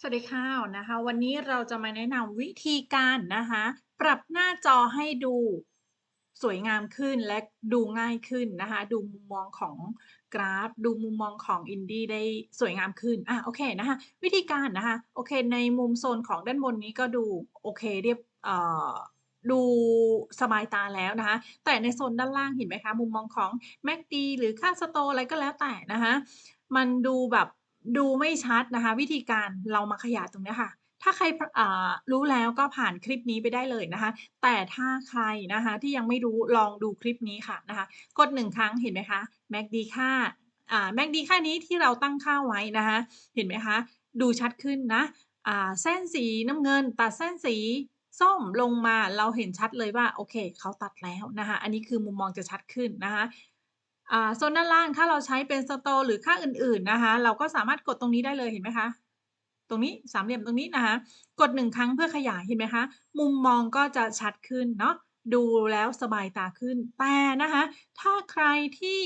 สวัสดีค่ะนะคะ วันนี้เราจะมาแนะนำวิธีการนะคะ ปรับหน้าจอให้ดูสวยงามขึ้นและดูง่ายขึ้นนะคะ ดูมุมมองของกราฟ ดูมุมมองของอินดี้ได้สวยงามขึ้นอะโอเคนะคะ วิธีการนะคะโอเค ในมุมโซนของด้านบนนี้ก็ดูโอเคเรียบเอ่อดูสบายตาแล้วนะคะ แต่ในโซนด้านล่างเห็นไหมคะ มุมมองของ MACD หรือค่าสโตอะไรก็แล้วแต่นะคะ มันดูแบบ ดูไม่ชัดนะคะ วิธีการเรามาขยายตรงนี้ค่ะ ถ้าใครรู้แล้วก็ผ่านคลิปนี้ไปได้เลยนะคะ แต่ถ้าใครนะคะที่ยังไม่รู้ลองดูคลิปนี้ค่ะนะคะ กด1ครั้งเห็นไหมคะ MACD ค่าอ่า MACD ค่านี้ที่เราตั้งค่าไว้นะคะ เห็นไหมคะ ดูชัดขึ้นนะเส้นสีน้ำเงินตัดเส้นสีส้มลงมาเราเห็นชัดเลยว่าโอเคเขาตัดแล้วนะคะ อันนี้คือมุมมองจะชัดขึ้นนะคะ โซนด้านล่างถ้าเราใช้เป็นสโตหรือค่าอื่นๆนะคะ เราก็สามารถกดตรงนี้ได้เลยเห็นไหมคะ ตรงนี้สามเหลี่ยมตรงนี้นะคะ กด1ครั้งเพื่อขยายเห็นไหมคะ มุมมองก็จะชัดขึ้นเนาะดูแล้วสบายตาขึ้นแต่นะคะ ถ้าใครที่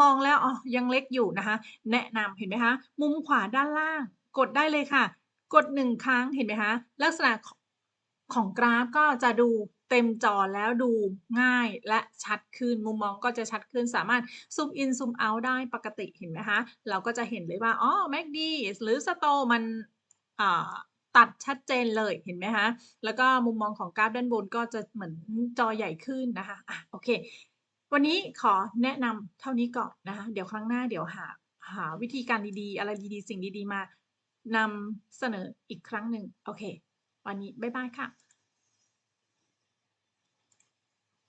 มองแล้วอ๋อยังเล็กอยู่นะคะ แนะนำเห็นไหมคะ มุมขวาด้านล่าง กดได้เลยค่ะ กด1ครั้งเห็นไหมคะ ลักษณะของกราฟก็จะดู เต็มจอแล้วดูง่ายและชัดขึ้นมุมมองก็จะชัดขึ้นสามารถซูมอินซูมเอาต์ได้ปกติเห็นไหมคะ เราก็จะเห็นเลยว่าอ๋อ MACD หรือสโตมันตัดชัดเจนเลยเห็นไหมคะแล้วก็มุมมองของกราฟด้านบนก็จะเหมือนจอใหญ่ขึ้นนะคะอะโอเค วันนี้ขอแนะนำเท่านี้ก่อนนะคะเดี๋ยวครั้งหน้าเดี๋ยวหาหาวิธีการดีๆ อะไรดีๆ สิ่งดีๆ มานำเสนออีกครั้งหนึ่งโอเค วันนี้บ๊ายบายค่ะ